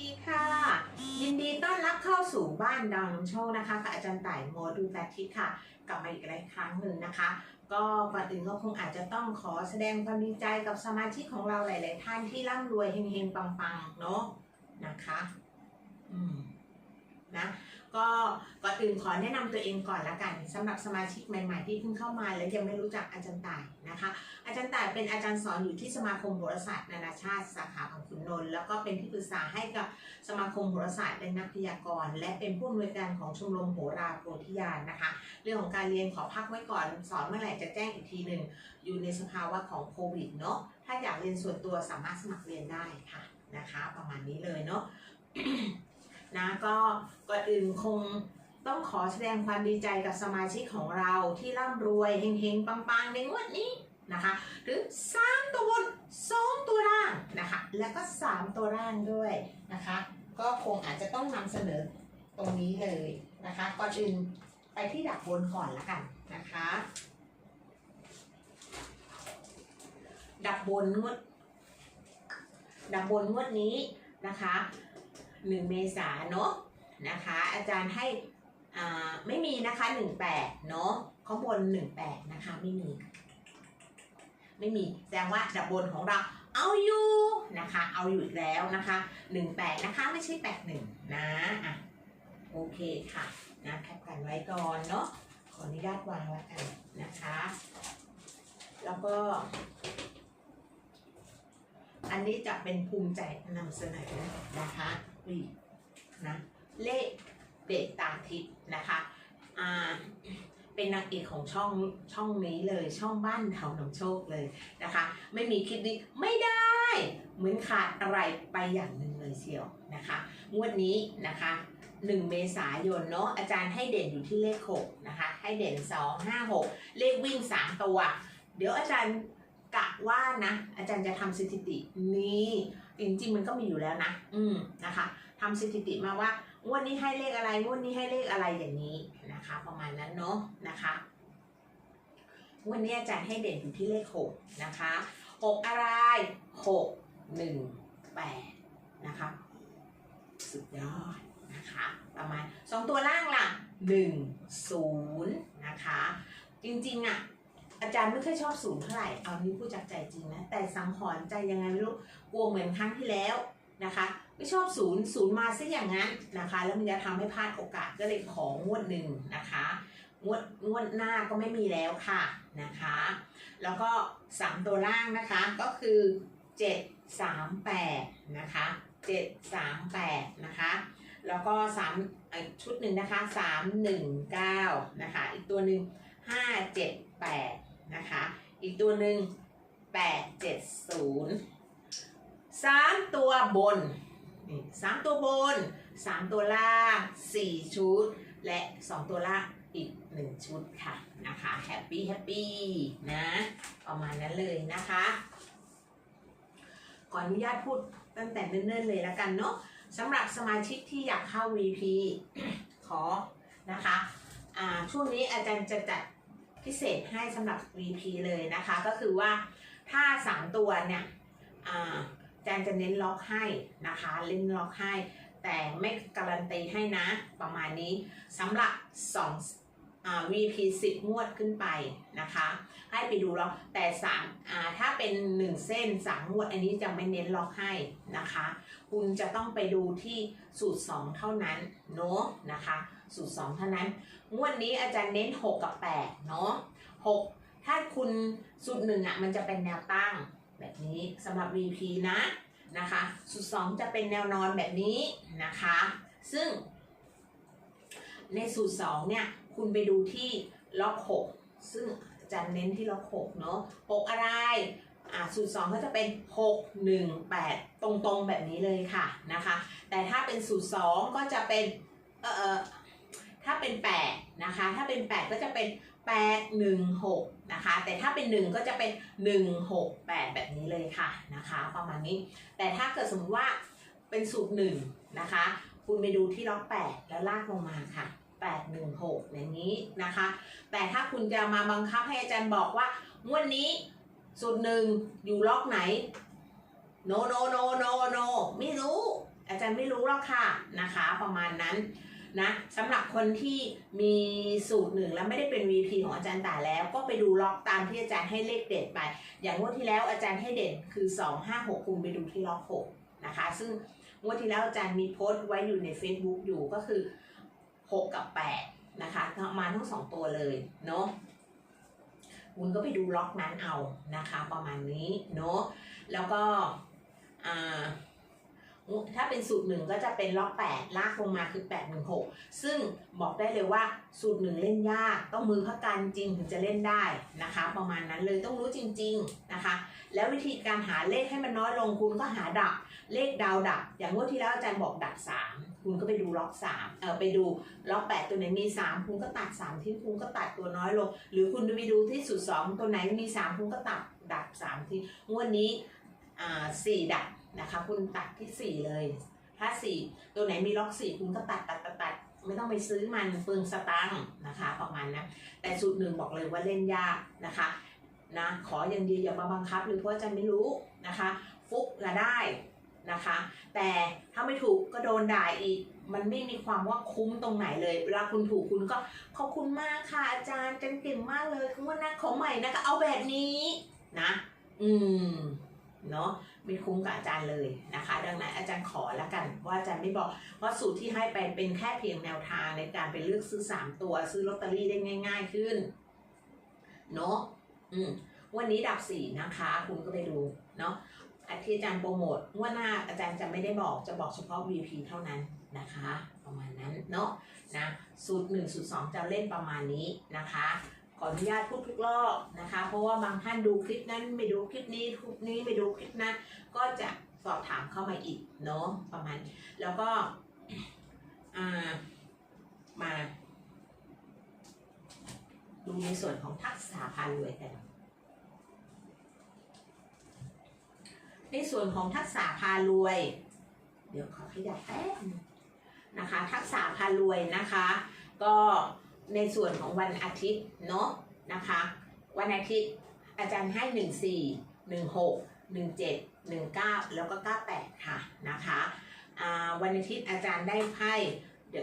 ดีค่ะ ยินดีต้อนรับเข้าสู่บ้านดาวน้ำโชคนะคะกับอาจารย์ต่ายโมดูแลทิศค่ะ กลับมาอีกหลายครั้งหนึ่งนะคะ ก็ก่อนอื่นก็คงอาจจะต้องขอแสดงความดีใจกับสมาชิกของเราหลาย ๆ ท่านที่ร่ำรวยเฮงๆปังๆเนาะนะคะ อืมนะ ก็ก่อนอื่นขอแนะนำตัวเองก่อนละกันสำหรับสมาชิกใหม่ ๆ ที่เพิ่งเข้ามาและยังไม่รู้จักอาจารย์ต่ายนะคะ อาจารย์ต่ายเป็นอาจารย์สอนอยู่ที่สมาคมโหราศาสตร์นานาชาติสาขาของขุนนนท์แล้วก็เป็นที่ปรึกษาให้กับสมาคมโหราศาสตร์และนักพยากรณ์และเป็นผู้อำนวยการของชมรมโหราโพธิญาณนะคะ เรื่องของการเรียนขอพักไว้ก่อน สอนเมื่อไหร่จะแจ้งอีกทีหนึ่งอยู่ในสภาวะของโควิดเนาะถ้าอยากเรียนส่วนตัวสามารถสมัครเรียนได้ค่ะนะคะ ประมาณนี้เลยเนาะ นะก็ก่อนอื่นคงต้องขอแสดงความดีใจกับสมาชิกของเราที่ร่ำรวยเฮงๆ ปังๆ ในงวดนี้นะคะหรือ 3 ตัวบน2ตัวล่างนะคะแล้วก็ 3 ตัวล่างด้วยนะคะก็คงอาจจะต้องนำเสนอตรงนี้เลยนะคะก่อนอื่นไปที่ดับบนก่อนละกันนะคะดับบนงวดดับบนงวดนี้นะคะ หนึ่งเมษาเนาะนะคะ อาจารย์ให้อ่าไม่มีนะคะหนึ่งแปดเนาะข้างบนหนึ่งแปดนะคะไม่มี ไม่มีแสดงว่าดับบนของเราเอาอยู่นะคะ เอาอยู่อีกแล้วนะคะหนึ่งแปดนะคะไม่ใช่แปดหนึ่งนะอะโอเคค่ะนะแคปกันไว้ก่อนเนาะขออนุญาตวางแล้วกันนะคะ แล้วก็ อันนี้จะเป็นภูมิใจนำเสนอนะคะ อุ้ยนะเลขเด็ดตาทิพย์นะคะอ่าเป็นนางเอกของช่องช่องนี้เลยช่องบ้านเถาหนำโชคเลยนะคะ ไม่มีคลิปนี้ไม่ได้ เหมือนขาดอะไรไปอย่างหนึ่งเลยเชียวนะคะงวดนี้นะคะ1เมษายนเนาะอาจารย์ให้เด่นอยู่ที่เลข6นะคะให้เด่น 2 5 6 เลขวิ่ง 3 ตัว เดี๋ยวอาจารย์กะว่านะอาจารย์จะทำสถิตินี้ จริงๆมันก็มีอยู่แล้วนะ อืมนะคะทำสถิติมาว่างวดนี้ให้เลขอะไรงวดนี้ให้เลขอะไรอย่างนี้นะคะ ประมาณนั้นเนาะนะคะงวดนี้อาจารย์ให้เด่นอยู่ที่เลขหกนะคะหกอะไรหกหนึ่งแปดนะคะ สุดยอดนะคะ ประมาณสองตัวล่างล่ะหนึ่งศูนย์นะคะ จริงๆอะ อาจารย์ไม่ค่อยชอบศูนย์เท่าไหร่ เอานี้พูดจากใจจริงนะ แต่สังหรณ์ใจยังไงไม่รู้กลัวเหมือนครั้งที่แล้วนะคะ ไม่ชอบศูนย์ศูนย์มาซะอย่างนั้นนะคะ แล้วมันจะทำให้พลาดโอกาสก็เลยของงวดหนึ่งนะคะ งวดงวดหน้าก็ไม่มีแล้วค่ะนะคะ แล้วก็สามตัวล่างนะคะก็คือเจ็ดสามแปดนะคะเจ็ดสามแปดนะคะแล้วก็สามชุดหนึ่งนะคะสามหนึ่งเก้านะคะอีกตัวหนึ่งห้าเจ็ดแปด นะคะ อีกตัวหนึ่งแปดเจ็ดศูนย์สามตัวบนนี่สามตัวบนสามตัวล่างสี่ชุด และสองตัวล่างอีกหนึ่งชุดค่ะนะคะแฮปปี้แฮปปี้นะประมาณนั้นเลยนะคะขออนุญาตพูดตั้งแต่เนิ่นๆเลยแล้วกันเนาะสำหรับสมาชิกที่อยากเข้า VP ขอนะคะอ่าช่วงนี้อาจารย์จะจัด พิเศษให้สำหรับ VP เลยนะคะ ก็คือว่าถ้า 3 ตัวเนี่ยอ่าอาจารย์จะเน้นล็อกให้นะคะเล่นล็อกให้ แต่ไม่การันตีให้นะประมาณนี้สำหรับ2อ VP 10 งวดขึ้นไปนะคะ ให้ไปดูล็อกแต่3าถ้าเป็น 1 เส้น 3 งวดอันนี้จะไม่เน้นล็อกให้นะคะ คุณจะต้องไปดูที่สูตร 2 เท่านั้นเนาะนะคะ สูตร2เท่านั้นงวดนี้อาจารย์เน้น 6 กับ8เนาะ6ถ้าคุณสูตรหนึ่งอะมันจะเป็นแนวตั้งแบบนี้สำหรับ VP นะนะคะสูตร2จะเป็นแนวนอนแบบนี้นะคะ ซึ่ง ในสูตร2เนี่ยคุณไปดูที่ล็อก6ซึ่งอาจารย์เน้นที่ล็อก6เนาะ6อะไรอ่าสูตร2ก็จะเป็น6 1 8ตรงๆแบบนี้เลยค่ะนะคะ แต่ถ้าเป็นสูตร2ก็จะเป็นเออเออ ถ้าเป็น 8 นะคะ ถ้าเป็น 8 ก็จะเป็น 8 1 6 นะคะ แต่ถ้าเป็น 1 ก็จะเป็น 1 6 8 แบบนี้เลยค่ะนะคะ ประมาณนี้ แต่ถ้าเกิดสมมติว่าเป็นสูตร1นะคะ คุณไปดูที่ล็อก8 แล้วลากลงมาค่ะ 8 1 6 อย่างนี้นะคะ แต่ถ้าคุณจะมาบังคับให้อาจารย์บอกว่างวดนี้สูตรหนึ่งอยู่ล็อกไหน โนโนโนโนโนไม่รู้ อาจารย์ไม่รู้หรอกค่ะนะคะ ประมาณนั้น นะสำหรับคนที่มีสูตรหนึ่งแล้วไม่ได้เป็น VP ของอาจารย์ต่าแล้วก็ไปดูล็อกตามที่อาจารย์ให้เลขเด็ดไป อย่างงวดที่แล้วอาจารย์ให้เด่นคือ 2 5 6คุณไปดูที่ล็อก6นะคะ ซึ่งงวดที่แล้วอาจารย์มีโพสต์ไว้อยู่ใน Facebook อยู่ก็คือ 6 กับ 8 นะคะมาทั้งสองตัวเลยเนาะคุณก็ไปดูล็อกนั้นเอานะคะ ประมาณนี้เนาะแล้วก็อ่า ถ้าเป็นสูตรหนึ่งก็จะเป็นล็อก8ลากลงมาคือ8 1 6ซึ่งบอกได้เลยว่าสูตรหนึ่งเล่นยากต้องมือพักการจริงถึงจะเล่นได้นะคะ ประมาณนั้นเลยต้องรู้จริง ๆนะคะ แล้ววิธีการหาเลขให้มันน้อยลงคุณก็หาดับเลขดาวดับ อย่างงวดที่แล้วอาจารย์บอกดับสามคุณก็ไปดูล็อกสามเออไปดูล็อกแปดตัวไหนมีสามคุณก็ตัดสามที่คุณก็ตัดตัวน้อยลง หรือคุณไปดูที่สุดสองตัวไหนมีสามคุณก็ตัดดับสามที่งวดนี้อ่าสี่ดับ นะคะ คุณตัดที่สี่เลย ถ้าสี่ตัวไหนมีล็อกสี่คุณก็ตัดตัดตัดตัดไม่ต้องไปซื้อมันเปลืองสตังค์นะคะประมาณนั้นแต่สูตรหนึ่งบอกเลยว่าเล่นยากนะคะนะขออย่างเดียวอย่ามาบังคับหรือเพราะอาจารย์ไม่รู้นะคะ ฟุกละได้นะคะ แต่ถ้าไม่ถูกก็โดนด่าอีก มันไม่มีความว่าคุ้มตรงไหนเลยเวลาคุณถูกคุณก็ขอบคุณมากค่ะอาจารย์จันเก่งมากเลยคือว่านะของใหม่นะคะเอาแบบนี้นะ อืมเนาะ ไม่คุ้มกับอาจารย์เลยนะคะ ดังนั้นอาจารย์ขอแล้วกัน ว่าอาจารย์ไม่บอกว่าสูตรที่ให้ไปเป็นแค่เพียงแนวทางในการไปเลือกซื้อสามตัวซื้อลอตเตอรี่ได้ง่าย ๆ ขึ้นเนาะอืมวันนี้ดับสี่นะคะ คุณก็ไปดูเนาะที่อาจารย์โปรโมทงวดหน้าอาจารย์จะไม่ได้บอกจะบอกเฉพาะ VP เท่านั้นนะคะ ประมาณนั้นเนาะนะสูตรหนึ่งสูตรสองจะเล่นประมาณนี้นะคะ ออนุญาตพูดทุกรอบนะคะ เพราะว่าบางท่านดูคลิปนั้นไม่ดูคลิปนี้คลิปนี้ไม่ดูคลิปนั้นก็จะสอบถามเข้ามาอีกเนาะประมาณแล้วก็มา ดูในส่วนของทักษะพารวยกัน ในส่วนของทักษะพารวย เดี๋ยวขอขยับแป๊บนึงนะคะ ทักษะพารวยนะคะ ก็ ในส่วนของวันอาทิตย์เนาะนะคะ วันอาทิตย์อาจารย์ให้ 1 4 1 6 1 7 1 9 แล้วก็ 98 ค่ะนะคะวันอาทิตย์อาจารย์ได้ไพ่ The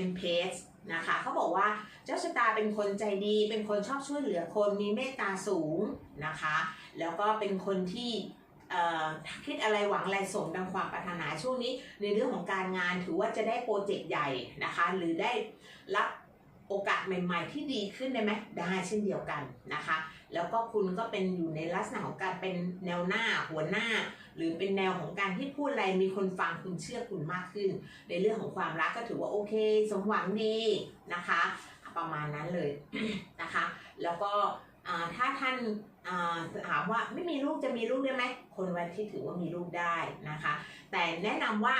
Empress นะคะเขาบอกว่าเจ้าชะตาเป็นคนใจดีเป็นคนชอบช่วยเหลือคนมีเมตตาสูงนะคะ แล้วก็เป็นคนที่คิดอะไรหวังอะไรสมดังความปรารถนาช่วงนี้ ในเรื่องของการงานถือว่าจะได้โปรเจกต์ใหญ่นะคะ หรือได้รับ โอกาสใหม่ ๆ ที่ดีขึ้นได้ไหมได้เช่นเดียวกันนะคะ แล้วก็คุณก็เป็นอยู่ในลักษณะของการเป็นแนวหน้าหัวหน้า หรือเป็นแนวของการที่พูดอะไรมีคนฟังคุณเชื่อคุณมากขึ้น ในเรื่องของความรักก็ถือว่าโอเค สมหวังดีนะคะ ประมาณนั้นเลยนะคะ แล้วก็ถ้าท่านถามว่าไม่มีลูกจะมีลูกได้ไหมคนวันที่ถือว่ามีลูกได้นะคะ แต่แนะนำว่า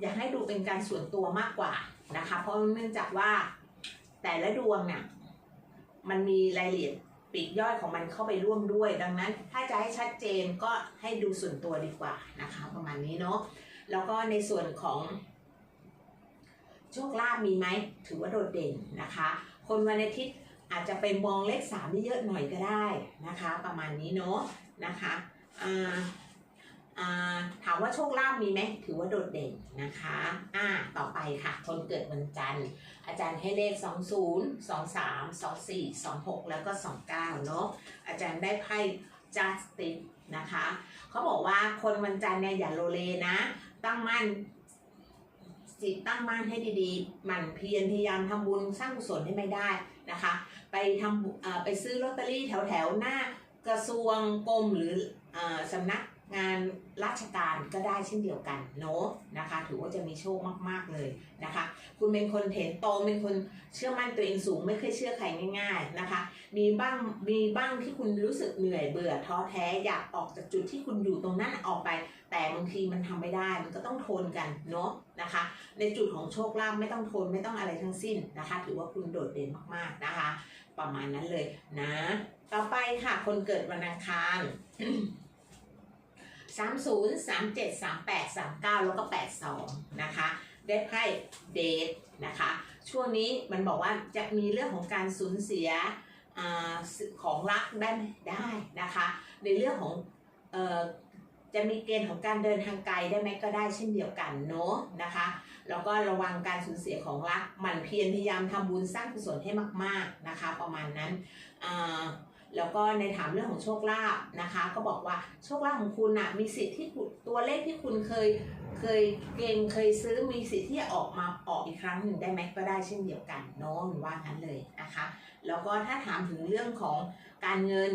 อยากให้ดูเป็นการส่วนตัวมากกว่านะคะ เพราะเนื่องจากว่า แต่ละดวงเนี่ยมันมีรายละเอียดปีกย่อยของมันเข้าไปร่วมด้วย ดังนั้น ถ้าจะให้ชัดเจนก็ให้ดูส่วนตัวดีกว่านะคะ ประมาณนี้เนาะแล้วก็ในส่วนของโชคลาภมีไหมถือว่าโดดเด่นนะคะ คนวันอาทิตย์อาจจะไปมองเลขสามได้เยอะหน่อยก็ได้นะคะ ประมาณนี้เนาะนะคะอ่า ถามว่าโชคลาภมีไหมถือว่าโดดเด่นนะคะอ่าต่อไปค่ะ คนเกิดวันจันทร์ อาจารย์ให้เลข 20 23 24 26 แล้วก็ 29 เนาะอาจารย์ได้ไพ่ justice นะคะ เขาบอกว่าคนวันจันทร์เนี่ยอย่าโลเลนะ ตั้งมั่นจิตตั้งมั่นให้ดีๆ หมั่นเพียรพยายามทำบุญสร้างกุศลให้ไม่ได้นะคะ ไปทำไปซื้อลอตเตอรี่แถวๆ หน้ากระทรวงกรมหรืออสำนัก งานราชการก็ได้เช่นเดียวกันเนาะนะคะ ถือว่าจะมีโชคมากๆเลยนะคะ คุณเป็นคนเห็นโตเป็นคนเชื่อมั่นตัวเองสูงไม่เคยเชื่อใครง่าย ๆนะคะ มีบ้างมีบ้างที่คุณรู้สึกเหนื่อยเบื่อท้อแท้อยากออกจากจุดที่คุณอยู่ตรงนั้นออกไป แต่บางทีมันทำไม่ได้มันก็ต้องทนกันเนาะนะคะ ในจุดของโชคลาภไม่ต้องทนไม่ต้องอะไรทั้งสิ้นนะคะ ถือว่าคุณโดดเด่นมากๆนะคะ ประมาณนั้นเลยนะ ต่อไปค่ะคนเกิดวันอังคาร สามศูนย์สามเจ็ดสามแปดสามเก้าแล้วก็แปดสองนะคะ ได้ไพ่เดทนะคะ ช่วงนี้มันบอกว่าจะมีเรื่องของการสูญเสียอของรักได้ไหมได้นะคะ ในเรื่องของออจะมีเกณฑ์ของการเดินทางไกลได้ไหมก็ได้เช่นเดียวกันเนาะนะคะ แล้วก็ระวังการสูญเสียของรักหมั่นเพียรพยายามทำบุญสร้างกุศลให้มาก ๆนะคะ ประมาณนั้นอ่า แล้วก็ในถามเรื่องของโชคลาภนะคะ ก็บอกว่าโชคลาภของคุณน่ะมีสิทธิ์ที่ตัวเลขที่คุณเคยเคยเก่งเคยซื้อมีสิทธิ์ที่จะออกมาออกอีกครั้งหนึ่งได้ไหมก็ได้เช่นเดียวกันเนาะว่างั้นเลยนะคะ แล้วก็ถ้าถามถึงเรื่องของการเงิน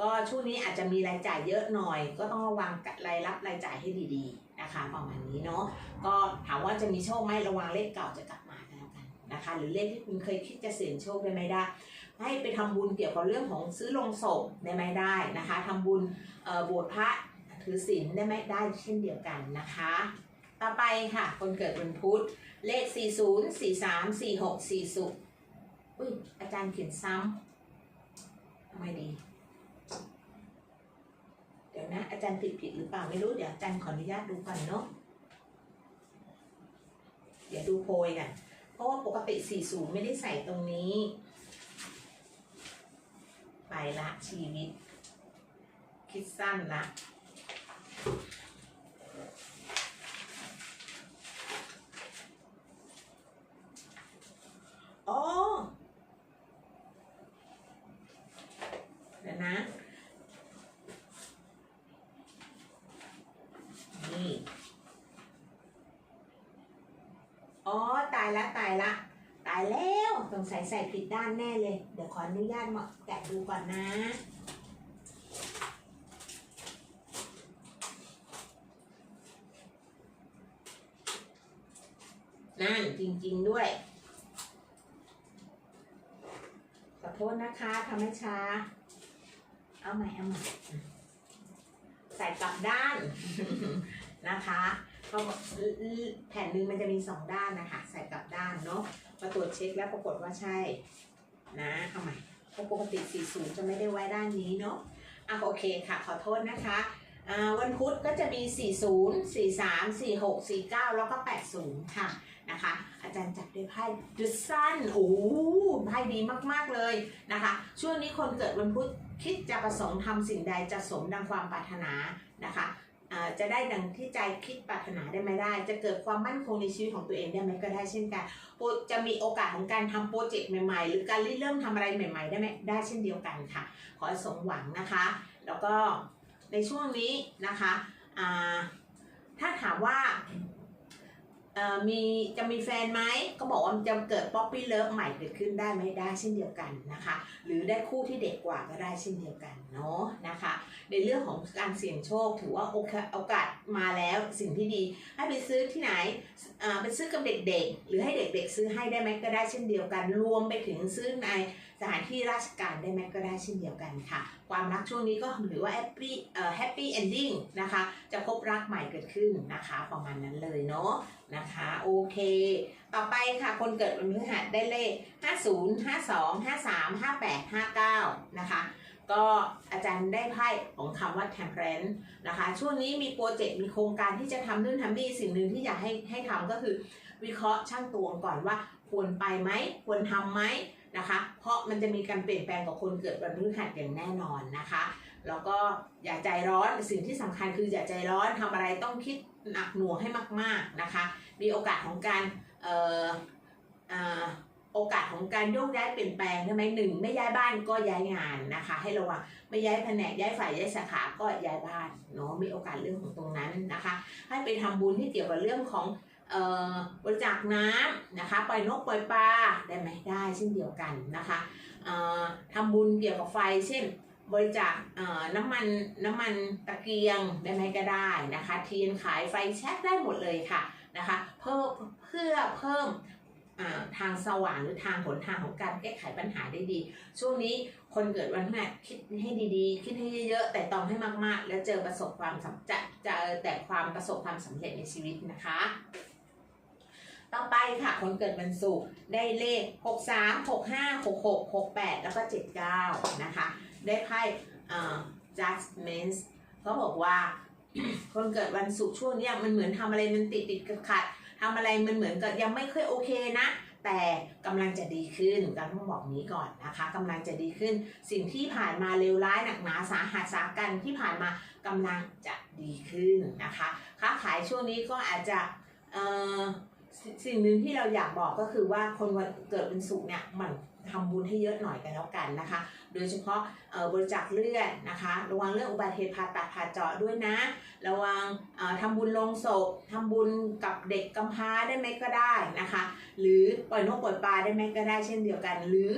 ก็ช่วงนี้อาจจะมีรายจ่ายเยอะหน่อย ก็ต้องระวังรายรับรายจ่ายให้ดีๆนะคะประมาณนี้เนาะก็ถามว่าจะมีโชคไหมระวังเลขเก่าจะกลับมาแล้วกันนะคะ หรือเลขที่คุณเคยคิดจะเสี่ยงโชคได้ไหมได้ ให้ไปทำบุญเกี่ยวกับเรื่องของซื้อลงศพได้ไหมได้นะคะทำบุญเอ่อบวชพระถือศีลได้ไหมได้เช่นเดียวกันนะคะ ต่อไปค่ะ คนเกิดวันพุธเลข 40 43 46 40อุ้ยอาจารย์เขียนซ้ำทำไมดี เดี๋ยวนะ อาจารย์ผิดผิดหรือเปล่าไม่รู้ เดี๋ยวอาจารย์ขออนุญาตดูก่อนเนาะเดี๋ยวดูโพยกัน เพราะว่าปกติ 40 ไม่ได้ใส่ตรงนี้ ไปละชีวิต คิดสั้นละ อ๋อ เดี๋ยวนะ นี่ อ๋อ ตายละ ตายละ ตายแล้วสงสัย ใส่ผิดด้านแน่เลย เดี๋ยวขออนุญาตมาแกะดูก่อนนะนั่นจริง ๆด้วย ขอโทษนะคะทำให้ช้า เอาใหม่เอาใหม่ใส่กลับด้านนะคะก็แผ่นหนึ่งมันจะมีสองด้านนะคะ ใส่กลับด้านเนาะ มาตรวจเช็คแล้วปรากฏว่าใช่นะเอาใหม่เพราะปกติ 40 จะไม่ได้ไว้ด้านนี้เนาะอะโอเคค่ะ ขอโทษนะคะวันพุธก็จะมี 40 43 46 49 แล้วก็ 80 ค่ะนะคะ อาจารย์จัดด้วยไพ่ The Sun โอ้โหไพ่ดีมาก ๆ เลยนะคะ ช่วงนี้คนเกิดวันพุธคิดจะประสงค์ทำสิ่งใดจะสมดังความปรารถนานะคะ จะได้ดังที่ใจคิดปรารถนาได้ไหมได้ จะเกิดความมั่นคงในชีวิตของตัวเองได้ไหมก็ได้เช่นกันโปรจะมีโอกาสของการทำโปรเจกต์ใหม่ๆ หรือการริเริ่มทำอะไรใหม่ ๆ ได้ไหมได้เช่นเดียวกันค่ะ ขอสมหวังนะคะ แล้วก็ในช่วงนี้นะคะอ่าถ้าถามว่า มีจะมีแฟนไหมก็บอกว่ามันจะเกิดป๊อปปี้เลิฟใหม่เกิดขึ้นได้ไหมได้เช่นเดียวกันนะคะ หรือได้คู่ที่เด็กกว่าก็ได้เช่นเดียวกันเนาะนะคะ ในเรื่องของการเสี่ยงโชคถือว่าโอกาสโอกาสมาแล้วสิ่งที่ดีให้ไปซื้อที่ไหนไปซื้อกับเด็กๆ หรือให้เด็กๆ ซื้อให้ได้ไหมก็ได้เช่นเดียวกัน รวมไปถึงซื้อใน สถานที่ราชการได้ไหมก็ได้เช่นเดียวกันค่ะ ความรักช่วงนี้ก็ถือว่าแฮปปี้เอ่อแฮปปี้เอนดิ้งนะคะ จะพบรักใหม่เกิดขึ้นนะคะ ประมาณนั้นเลยเนาะนะคะโอเค ต่อไปค่ะคนเกิดวันพฤหัสได้เลข 50 52 53 58 59 นะคะก็อาจารย์ได้ไพ่ของคำว่า temperance นะคะ ช่วงนี้มีโปรเจกต์มีโครงการที่จะทำนู่นทำนี่สิ่งหนึ่งที่อยากให้ให้ทำก็คือ วิเคราะห์ช่างตวงก่อนว่าควรไปไหมควรทำไหม นะคะ เพราะมันจะมีการเปลี่ยนแปลงกับคนเกิดวันพฤหัสอย่างแน่นอนนะคะ แล้วก็อย่าใจร้อนสิ่งที่สำคัญคืออย่าใจร้อนทำอะไรต้องคิดหนักหน่วงให้มาก ๆนะคะ มีโอกาสของการเอ่ออ่อโอกาสของการโยกย้ายเปลี่ยนแปลงใช่ไหมหนึ่งไม่ย้ายบ้านก็ย้ายงานนะคะ ให้ระวังไม่ย้ายแผนกย้ายฝ่ายย้ายสาขาก็ย้ายบ้านเนาะมีโอกาสเรื่องของตรงนั้นนะคะ ให้ไปทำบุญที่เกี่ยวกับเรื่องของ บริจาคน้ำนะคะปล่อยนกปล่อยปลาได้ไหมได้เช่นเดียวกันนะคะเอ่อทำบุญเกี่ยวกับไฟเช่นบริจาคเอ่อน้ำมันน้ำมันตะเกียงได้ไหมก็ได้นะคะเทียนขายไฟแช็กได้หมดเลยค่ะนะคะเพิ่มเพื่อเพิ่มอ่าทางสว่างหรือทางหนทางของการแก้ไขปัญหาได้ดี ช่วงนี้คนเกิดวันพฤหัสคิดให้ดีๆ คิดให้เยอะๆ แต่ตองให้มากๆ แล้วเจอประสบความสำจะจะแต่ความประสบความสำเร็จในชีวิตนะคะ ต่อไปค่ะ คนเกิดวันศุกร์ได้เลข 6 3 6 5 6 6 6 8 แล้วก็ 79 นะคะ ได้ไพ่เอ่อ judgment เขาบอกว่า คนเกิดวันศุกร์ช่วงนี้มันเหมือนทำอะไรมันติดติดขัดขัดทำอะไรมันเหมือนกับยังไม่ค่อยโอเคนะแต่กำลังจะดีขึ้นกันต้องบอกนี้ก่อนนะคะกำลังจะดีขึ้น สิ่งที่ผ่านมาเลวร้ายหนักหนาสาหัสสากันที่ผ่านมากำลังจะดีขึ้นนะคะ ค้าขายช่วงนี้ก็อาจจะเอ่อ สิ่งหนึ่งที่เราอยากบอกก็คือว่าคนวันเกิดเป็นสุขเนี่ยมันทำบุญให้เยอะหน่อยกันแล้วกันนะคะ โดยเฉพาะบริจาคเลือดนะคะ ระวังเรื่องอุบัติเหตุผ่าตัดผ่าเจาะด้วยนะ ระวังเอ่อทำบุญลงศพทำบุญกับเด็กกำพร้าได้ไหมก็ได้นะคะ หรือปล่อยนกปล่อยปลาได้ไหมก็ได้เช่นเดียวกัน หรือ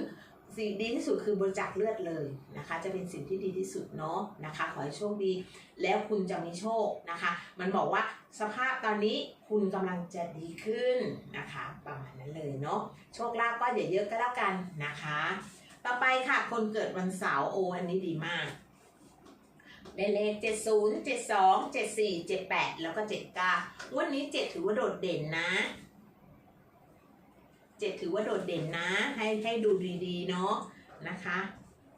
สิ่งดีที่สุดคือบริจาคเลือดเลยนะคะ จะเป็นสิ่งที่ดีที่สุดเนาะนะคะ ขอให้โชคดี แล้วคุณจะมีโชคนะคะ มันบอกว่าสภาพตอนนี้คุณกำลังจะดีขึ้นนะคะ ประมาณนั้นเลยเนาะโชคลาภก็อย่าเยอะก็แล้วกันนะคะ ต่อไปค่ะคนเกิดวันเสาร์โออันนี้ดีมากได้เลข 70 72 74 78 แล้วก็ 79 วันนี้ 7 ถือว่าโดดเด่นนะ 7ถือว่าโดดเด่นนะ ให้ให้ดูดีๆเนาะนะคะ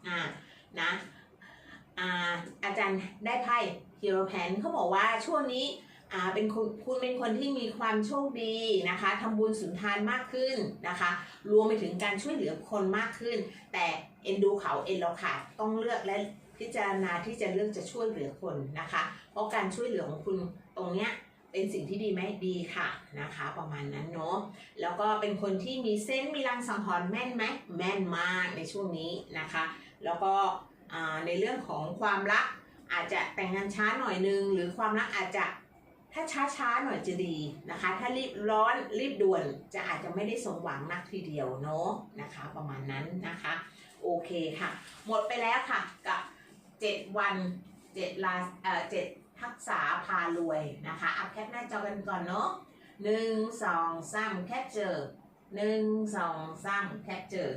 อ่านะอ่าอาจารย์ได้ไพ่ฮีโร่แพนเขาบอกว่าช่วงนี้อ่าเป็นคุณคุณเป็นคนที่มีความโชคดีนะคะทำบุญสุนทานมากขึ้นนะคะ รวมไปถึงการช่วยเหลือคนมากขึ้น แต่เอ็นดูเขาเอ็นเราขาดต้องเลือกและพิจารณาที่จะเลือกจะช่วยเหลือคนนะคะ เพราะการช่วยเหลือของคุณตรงเนี้ย เป็นสิ่งที่ดีไหมดีค่ะนะคะ ประมาณนั้นเนาะแล้วก็เป็นคนที่มีเส้นมีรังสังหรณ์แม่นไหมแม่นมากในช่วงนี้นะคะ แล้วก็ในเรื่องของความรักอาจจะแต่งงานช้าหน่อยนึง หรือความรักอาจจะถ้าช้าช้าหน่อยจะดีนะคะ ถ้ารีบร้อนรีบด่วนจะอาจจะไม่ได้สมหวังนักทีเดียวเนาะนะคะ ประมาณนั้นนะคะ โอเคค่ะ หมดไปแล้วค่ะกับ 7 วัน7ลาเอ่อ7 ทักษะพารวยนะคะ อัพแคปหน้าจอกันก่อนเนาะหนึ่งสองสามแคปเจอหนึ่งสองสามแคปเจอ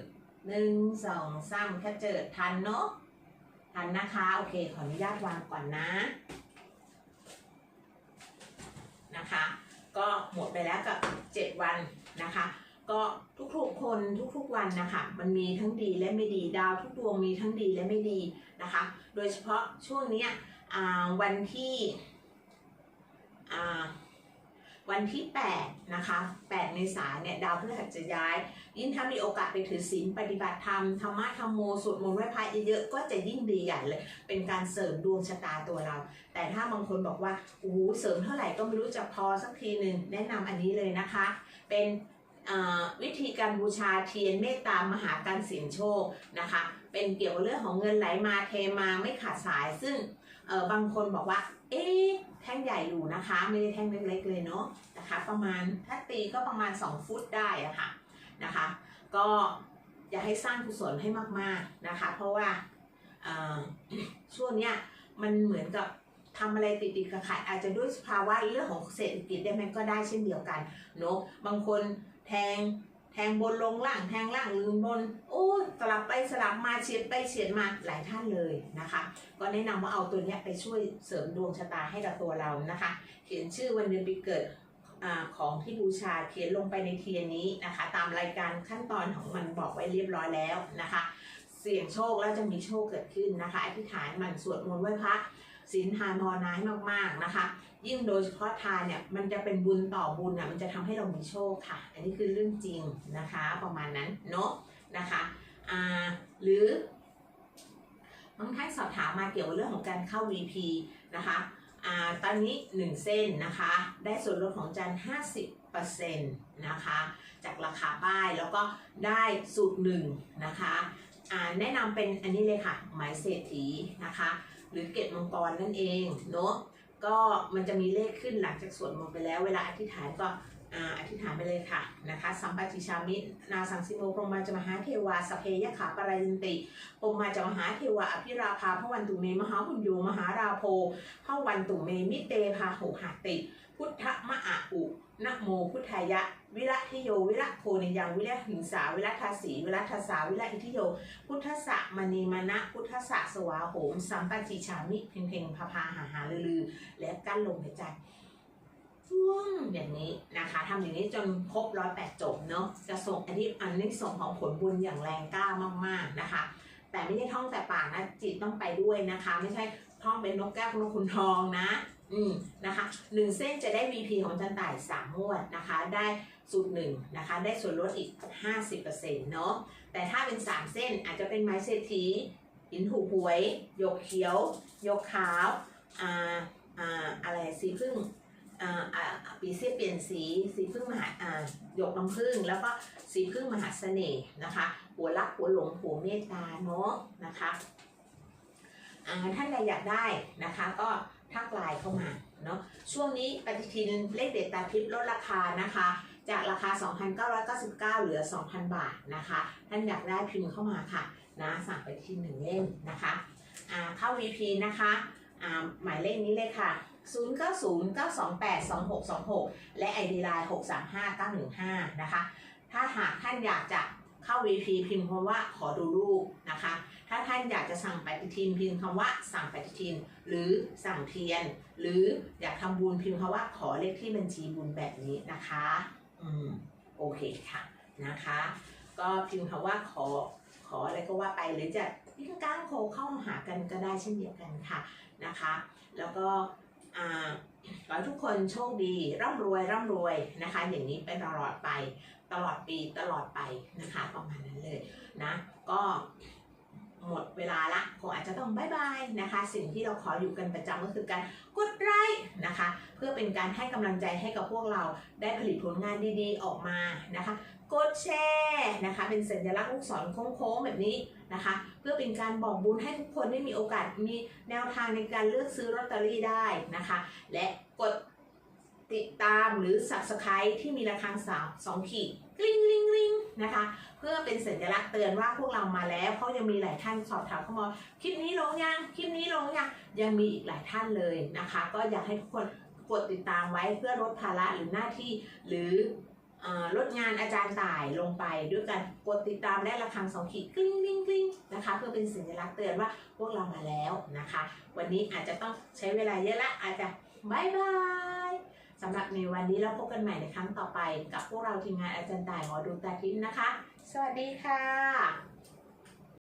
หนึ่งสองสามแคปเจอทันเนาะทันนะคะ โอเค ขออนุญาตวางก่อนนะนะคะ ก็หมดไปแล้วกับ 7 วันนะคะ ก็ทุกๆคนทุกๆวันนะคะ มันมีทั้งดีและไม่ดีดาวทุกดวงมีทั้งดีและไม่ดีนะคะ โดยเฉพาะช่วงเนี้ย วันที่วันที่ 8 นะคะ 8 เมษายนเนี่ยดาวพฤหัสจะย้าย ยิ่งถ้ามีโอกาสไปถือศีลปฏิบัติธรรมธรรมะธรรมโมสวดมนต์ไหว้พระเยอะๆก็จะยิ่งดีใหญ่เลย เป็นการเสริมดวงชะตาตัวเรา แต่ถ้าบางคนบอกว่าโอ้โหเสริมเท่าไหร่ก็ไม่รู้จะพอสักทีหนึ่งแนะนำอันนี้เลยนะคะ เป็นวิธีการบูชาเทียนเมตตามหาการเสี่ยงโชคนะคะ เป็นเกี่ยวกับเรื่องของเงินไหลมาเทมาไม่ขาดสายซึ่ง เออบางคนบอกว่า เอ๊ะแท่งใหญ่อยู่นะคะ ไม่ได้แท่งเล็กๆเลยเนาะนะคะ ประมาณถ้าตีก็ประมาณ 2 ฟุตได้อะค่ะนะคะ ก็อยากให้สร้างกุศลให้มากๆนะคะ เพราะว่าช่วงเนี้ยมันเหมือนกับทำอะไรติดติดๆขัดๆอาจจะด้วยสภาวะเรื่องของเศรษฐกิจได้ไหมก็ได้เช่นเดียวกันเนาะบางคนแทง แทงบนลงล่างแทงล่างลืมบนโอ้สลับไปสลับมาเฉียดไปเฉียดมาหลายท่านเลยนะคะ ก็แนะนำว่าเอาตัวนี้ไปช่วยเสริมดวงชะตาให้กับตัวเรานะคะ เขียนชื่อวันเดือนปีเกิดอของที่บูชาเขียนลงไปในเทียนนี้นะคะ ตามรายการขั้นตอนของมันบอกไว้เรียบร้อยแล้วนะคะ เสี่ยงโชคแล้วจะมีโชคเกิดขึ้นนะคะอธิษฐานมันสวดมนต์ไหว้พระศีลทานภาวนาให้มากๆนะคะ ยิ่งโดยเฉพาะทานเนี่ยมันจะเป็นบุญต่อบุญอะมันจะทำให้เรามีโชคค่ะ อันนี้คือเรื่องจริงนะคะ ประมาณนั้นเนาะนะคะอ่าหรือบางท่านสอบถามมาเกี่ยวกับเรื่องของการเข้า VP นะคะอ่าตอนนี้ 1 เส้นนะคะ ได้ส่วนลดของจัน50%นะคะ จากราคาป้ายแล้วก็ได้สูตรหนึ่งนะคะอ่าแนะนำเป็นอันนี้เลยค่ะ หมายเศรษฐีนะคะ หรือเกตมังกรนั่นเองเนาะ ก็มันจะมีเลขขึ้นหลังจากสวดมนต์ไปแล้ว เวลาอธิษฐานก็อธิษฐานไปเลยค่ะนะคะสัมปติชามินาสังสิโมพรมาจะมหาเทวาสเพยขาปรายันติพรมาจะมหาเทวาอภิราภาพระวันตุเมมหาหุญโยมหาราโพพระวันตุเมมิเตพาหุหาติ พุทธมะอาอุนะโมพุทธายะ วิระทิโยวิระโคนิยังวิระหิงสาวิระทาสีวิระทาสาวิระอิทิโย พุทธะมณีมณะพุทธะสวาโหมสัมปติชามิเพ่งเพ่งพาพาหาหาลือลือและกั้นลมหายใจช่วงอย่างนี้นะคะทำอย่างนี้จนครบร้อยแปดจบเนาะจะส่งอันนี้อันนี้ส่งของผลบุญอย่างแรงกล้ามากๆนะคะ แต่ไม่ใช่ท่องแต่ปากนะจิตต้องไปด้วยนะคะ ไม่ใช่ท่องเป็นนกแก้วนกขุนทองนะ อืมนะคะหนึ่งเส้นจะได้ VP ของจันต่ายสามงวดนะคะ ได้ สูตรหนึ่งนะคะได้ส่วนลดอีก 50%เนาะแต่ถ้าเป็น 3 เส้นอาจจะเป็นไม้เศรษฐีหินถูกหวยหยกเขียวหยกขาวอ่าอ่าอะไรสีพึ่งอ่าอ่าปีเสียเปลี่ยนสีสีพึ่งมหาอ่าหยกน้ำพึ่งแล้วก็สีพึ่งมหาเสน่ห์นะคะหัวรักหัวหลงหัวเมตตาเนาะนะคะอ่าท่านใดอยากได้นะคะก็ทักไลน์เข้ามาเนาะช่วงนี้ปฏิทินเลขเด็ดตาทิพย์ลดราคานะคะ จากราคา 2,999 เหลือ 2,000 บาทนะคะ ท่านอยากได้พิมพ์เข้ามาค่ะนะสั่งไปที่หนึ่งเล่มนะคะอ่าเข้า VP นะคะอ่าหมายเลขนี้เลยค่ะ 0909282626 และ ID Line 635915 นะคะ ถ้าหากท่านอยากจะเข้า VP พิมพ์คำว่าขอดูรูปนะคะ ถ้าท่านอยากจะสั่งปฏิทินพิมพ์คำว่าสั่งปฏิทิน หรือสั่งเทียน หรืออยากทำบุญพิมพ์คำว่าขอเลขที่บัญชีบุญแบบนี้นะคะ อืมโอเคค่ะนะคะ ก็พิมพ์คำว่าขอขออะไรก็ว่าไปหรือจะยิ่งก้างโคเข้าหากันก็ได้เช่นเดียวกันค่ะนะคะ แล้วก็อ่าขอให้ทุกคนโชคดี ร่ำรวยร่ำรวยนะคะ อย่างนี้ไปตลอดไป ตลอดปีตลอดไปนะคะ ประมาณนั้นเลยนะ ก็ หมดเวลาละคงอาจจะต้องบายบายนะคะ สิ่งที่เราขออยู่กันประจำก็คือการกดไลค์นะคะ เพื่อเป็นการให้กำลังใจให้กับพวกเราได้ผลิตผลงานดีๆออกมานะคะ กดแชร์นะคะ เป็นสัญลักษณ์ลูกศรโค้งๆแบบนี้นะคะ เพื่อเป็นการบอกบุญให้ทุกคนได้มีโอกาสมีแนวทางในการเลือกซื้อลอตเตอรี่ได้นะคะ และกด ติดตามหรือ subscribe ที่มีระฆังสาวสองขีดกริ๊งกริ๊งกริ๊งนะคะ เพื่อเป็นสัญลักษณ์เตือนว่าพวกเรามาแล้วเพราะยังมีหลายท่านสอบถามเข้ามาคลิปนี้ลงยังคลิปนี้ลงยังยังมีอีกหลายท่านเลยนะคะ ก็อยากให้ทุกคนกดติดตามไว้เพื่อลดภาระหรือหน้าที่หรืออลดงานอาจารย์ต่ายลงไปด้วยการกดติดตามและระฆังสองขีดกริ๊งกริ๊งกริ๊งนะคะ เพื่อเป็นสัญลักษณ์เตือนว่าพวกเรามาแล้วนะคะ วันนี้อาจจะต้องใช้เวลาเยอะละอาจจะบายบาย สำหรับในวันนี้เราพบกันใหม่ในครั้งต่อไป กับพวกเราทีมงานอาจารย์ต่ายหมอดูตาทิพย์นะคะ สวัสดีค่ะ